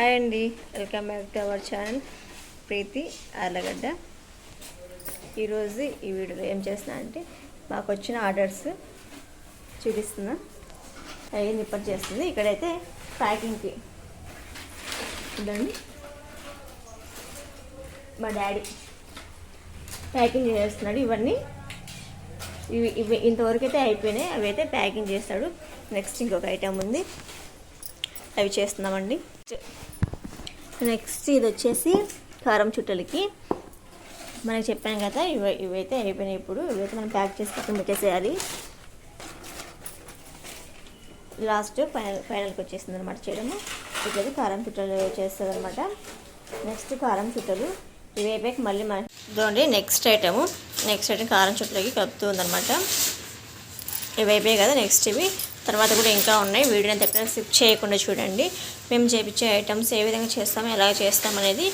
Hi అండి. Welcome back to our channel. Preethi Allagadda ఈరోజు ఈ వీడియోలో ఏం చేసిన అంటే మాకు వచ్చిన ఆర్డర్స్ చూపిస్తున్నా. అవి నిప్పటి చేస్తుంది. ఇక్కడైతే ప్యాకింగ్కి. ఇదండి. మా డాడీ ప్యాకింగ్ చేస్తున్నాడు. ఇవన్నీ ఇవి ఇవి ఇంతవరకు అయితే అయిపోయినాయి. అవి అయితే ప్యాకింగ్ చేస్తాడు. నెక్స్ట్ ఇంకొక ఐటెం ఉంది. అవి చేస్తున్నామండి. నెక్స్ట్ ఇది వచ్చేసి కారం చుట్టలకి. మనకి చెప్పాను కదా ఇవి ఇవైతే అయిపోయినాయి ఇప్పుడు. ఇవైతే మనం ప్యాక్ చేసి పక్కన పెట్టేసేయాలి. లాస్ట్ ఫైనల్ ఫైనల్కి వచ్చేసింది అనమాట చేయడము. ఇట్లయితే కారం చుట్టలు చేస్తుంది అనమాట నెక్స్ట్ కారం చుట్టలు. ఇవి అయిపోయాక మళ్ళీ మన ఇదిగోండి నెక్స్ట్ ఐటము నెక్స్ట్ ఐటమ్ కారం చుట్టలకి కలుపుతుంది అనమాట ఇవి అయిపోయాయి కదా నెక్స్ట్ ఇవి. తర్వాత కూడా ఇంకా ఉన్నాయి. వీడియోని దగ్గర ఎక్కడ స్కిప్ చేయకుండా చూడండి. మేము చేపించే ఐటమ్స్ ఏ విధంగా చేస్తామో ఎలా చేస్తాం అనేది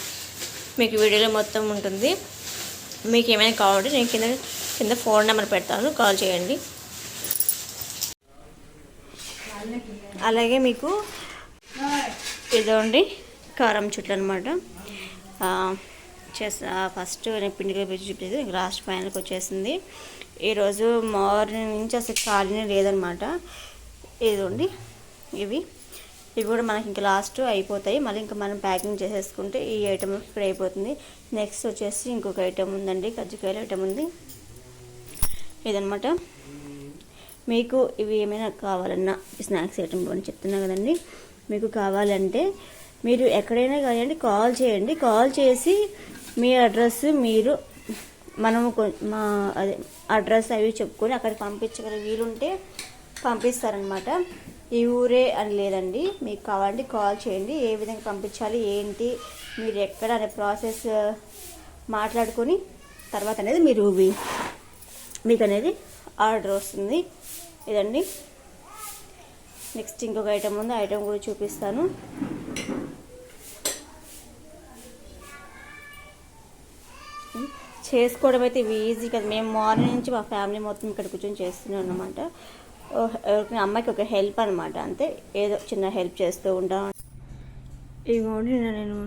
మీకు వీడియోలో మొత్తం ఉంటుంది. మీకు ఏమైనా కావాలంటే నేను కింద కింద ఫోన్ నెంబర్ పెడతాను. కాల్ చేయండి. అలాగే మీకు ఇదండి కారం చుట్లు అనమాట చేస్తా. ఫస్ట్ నేను పిండి కలిపి చూపించేది. లాస్ట్ ఫైనల్కి వచ్చేసింది. ఈరోజు మార్నింగ్ నుంచి అసలు ఖాళీనే లేదనమాట ఇదిగోండి ఇవి. ఇవి కూడా మనకి ఇంకా లాస్ట్ అయిపోతాయి. మళ్ళీ ఇంకా మనం ప్యాకింగ్ చేసేసుకుంటే ఈ ఐటమ్ ఇక్కడ అయిపోతుంది. నెక్స్ట్ వచ్చేసి ఇంకొక ఐటమ్ ఉందండి. కజ్జికాయలు ఐటమ్ ఉంది. ఇదనమాట మీకు ఇవి ఏమైనా కావాలన్నా స్నాక్స్ ఐటమ్ అని చెప్తున్నా కదండి. మీకు కావాలంటే మీరు ఎక్కడైనా కానివ్వండి కాల్ చేయండి. కాల్ చేసి మీ అడ్రస్ మీరు మనము మా అదే అడ్రస్ అవి చెప్పుకొని అక్కడికి పంపించగల వీలుంటే పంపిస్తారనమాట. ఈ ఊరే అని లేదండి. మీకు కావాలంటే కాల్ చేయండి. ఏ విధంగా పంపించాలి ఏంటి మీరు ఎక్కడ అనే ప్రాసెస్ మాట్లాడుకొని తర్వాత అనేది మీరు మీకు అనేది ఆర్డర్ వస్తుంది. ఇదండి. నెక్స్ట్ ఇంకొక ఐటమ్ ఉంది. ఐటమ్ కూడా చూపిస్తాను. చేసుకోవడం అయితే ఇవి ఈజీ కదా. మేము మార్నింగ్ నుంచి మా ఫ్యామిలీ మొత్తం ఇక్కడ కూర్చొని చేస్తున్నాం అనమాట ఎవరికి అమ్మాయికి ఒక హెల్ప్ అనమాట అంతే. ఏదో చిన్న హెల్ప్ చేస్తూ ఉంటాం. ఇవ్వండి నేను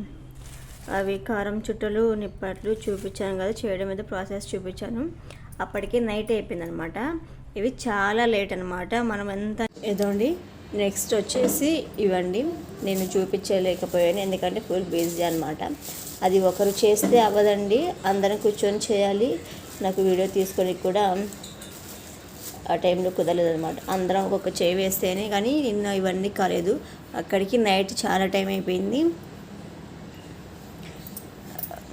అవి కారం చుట్టలు నిప్పట్లు చూపించాను కదా చేయడం మీద ప్రాసెస్ చూపించాను. అప్పటికే నైట్ అయిపోయింది అనమాట ఇవి చాలా లేట్ అనమాట మనం ఎంత ఏదోండి నెక్స్ట్ వచ్చేసి ఇవ్వండి నేను చూపించలేకపోయాను ఎందుకంటే ఫుల్ బిజీ అనమాట అది ఒకరు చేస్తే అవ్వదండి అందరం కూర్చొని చేయాలి. నాకు వీడియో తీసుకొని కూడా ఆ టైంలో కుదరలేదు అనమాట అందరం ఒక్కొక్క చేయి వేస్తేనే కానీ నిన్న ఇవన్నీ కాలేదు. అక్కడికి నైట్ చాలా టైం అయిపోయింది.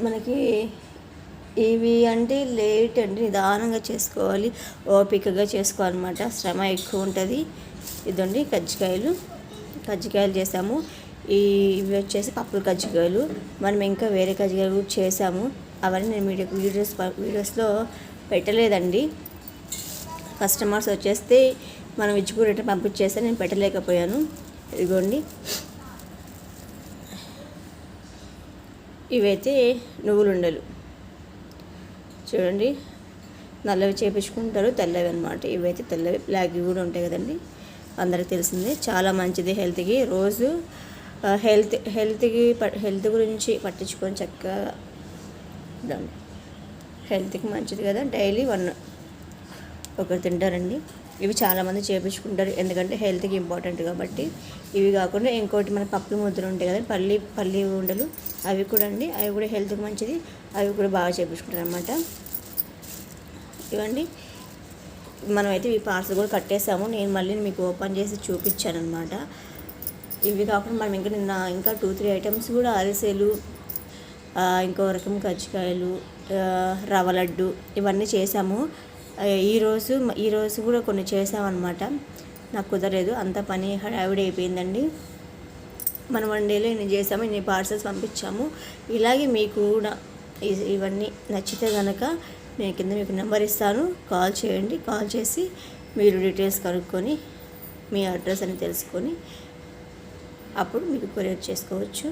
మనకి ఇవి అంటే లేట్ అండి నిదానంగా చేసుకోవాలి. ఓపికగా చేసుకోవాలన్నమాట. శ్రమ ఎక్కువ ఉంటుంది. ఇదండి కజ్జికాయలు. కజ్జికాయలు చేసాము. ఈ ఇవి వచ్చేసి పప్పుల కజ్జికాయలు. మనం ఇంకా వేరే కజ్జికాయలు కూడా చేసాము. అవన్నీ నేను వీడియో వీడియోస్ వీడియోస్లో పెట్టలేదండి. కస్టమర్స్ వచ్చేస్తే మనం విచ్చుకునేట రిటర్న్ పంపించేస్తే నేను పెట్టలేకపోయాను. ఇదిగోండి. ఇవైతే నువ్వులుండలు. చూడండి. నల్లవి చేపించుకుంటారు తెల్లవి అనమాట ఇవైతే తెల్లవి బ్లాక్ కూడా ఉంటాయి కదండి. అందరికి తెలిసిందే. చాలా మంచిది హెల్త్కి. రోజు హెల్త్ హెల్త్కి హెల్త్ గురించి పట్టించుకొని చక్కగా హెల్త్కి మంచిది కదా. డైలీ వన్ ఒకరు తింటారండి. ఇవి చాలామంది చేపించుకుంటారు. ఎందుకంటే హెల్త్కి ఇంపార్టెంట్ కాబట్టి. ఇవి కాకుండా ఇంకోటి మన పప్పుల ముద్దలు ఉంటాయి కదా పల్లి పల్లి ఉండలు. అవి కూడా అండి. అవి కూడా హెల్త్కి మంచిది. అవి కూడా బాగా చేపించుకుంటారు అనమాట ఇవండి. మనమైతే ఈ పార్సల్ కూడా కట్టేసాము. నేను మళ్ళీ మీకు ఓపెన్ చేసి చూపించాను అనమాట ఇవి కాకుండా మనం ఇంకా నిన్న ఇంకా టూ త్రీ ఐటమ్స్ కూడా అరిసెలు ఇంకో రకం కజ్జికాయలు రవ్వ లడ్డు ఇవన్నీ చేసాము. ఈరోజు ఈరోజు కూడా కొన్ని చేసామన్నమాట నాకు కుదరలేదు. అంత పని హడావిడి అయిపోయిందండి. మనం వన్ డేలో ఇన్ని చేసాము ఇన్ని పార్సల్స్ పంపించాము. ఇలాగే మీకు కూడా ఇవన్నీ నచ్చితే కనుక నేను కింద మీకు నెంబర్ ఇస్తాను. కాల్ చేయండి. కాల్ చేసి మీరు డీటెయిల్స్ కనుక్కొని మీ అడ్రస్ అని తెలుసుకొని అప్పుడు మీకు కొరియర్ చేసుకోవచ్చు.